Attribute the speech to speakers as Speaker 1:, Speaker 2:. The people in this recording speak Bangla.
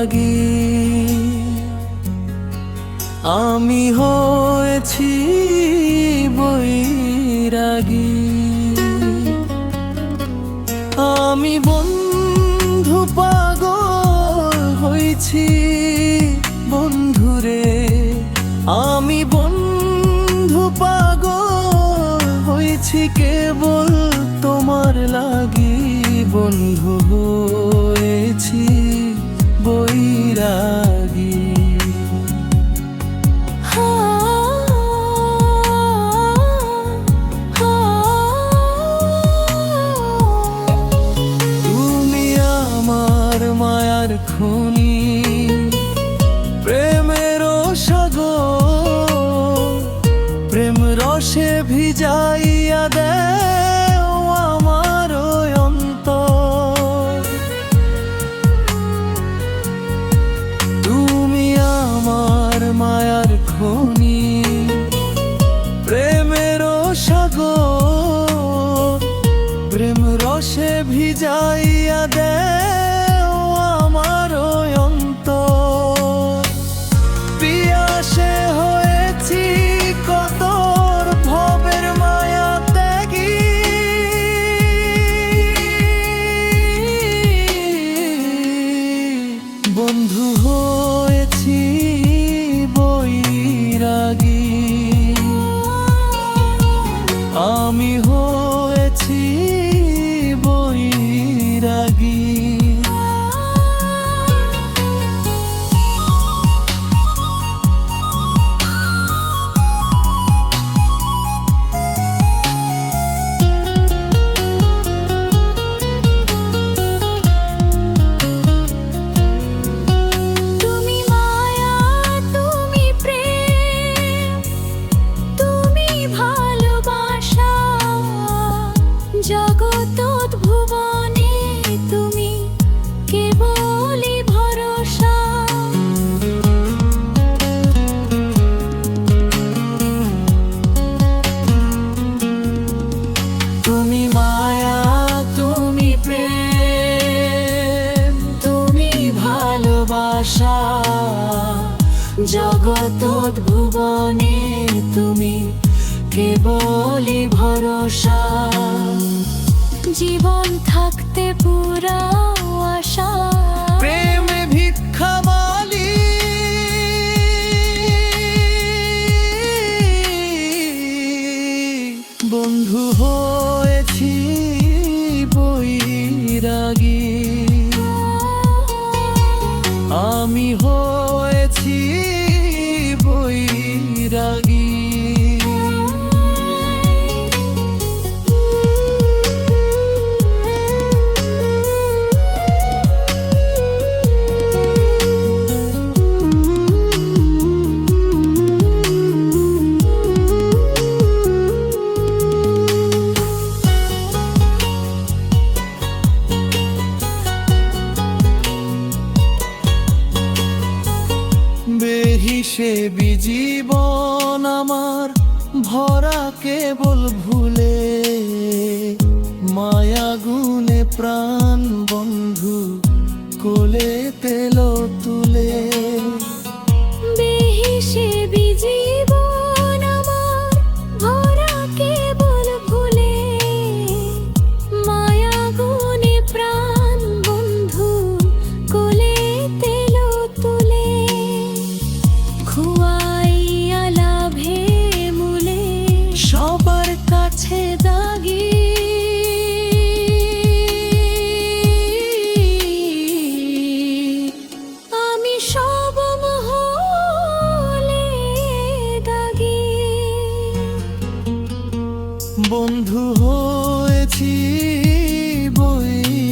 Speaker 1: লাগে। আমি হয়েছি বৈরাগী। আমি বন্ধু পাগল হয়েছি বন্ধুরে। আমি বন্ধু পাগল হয়েছি কেবল তোমার লাগি বন্ধু।
Speaker 2: আশা জগত ভুবনে তুমি কেবলই ভরসা। জীবন থাকতে পুরা
Speaker 1: me home. সে বিজীবন আমার ভরা কেবল ভুলে মায়া
Speaker 2: গুণে প্রাণ বন্ধু
Speaker 1: হয়েছি বই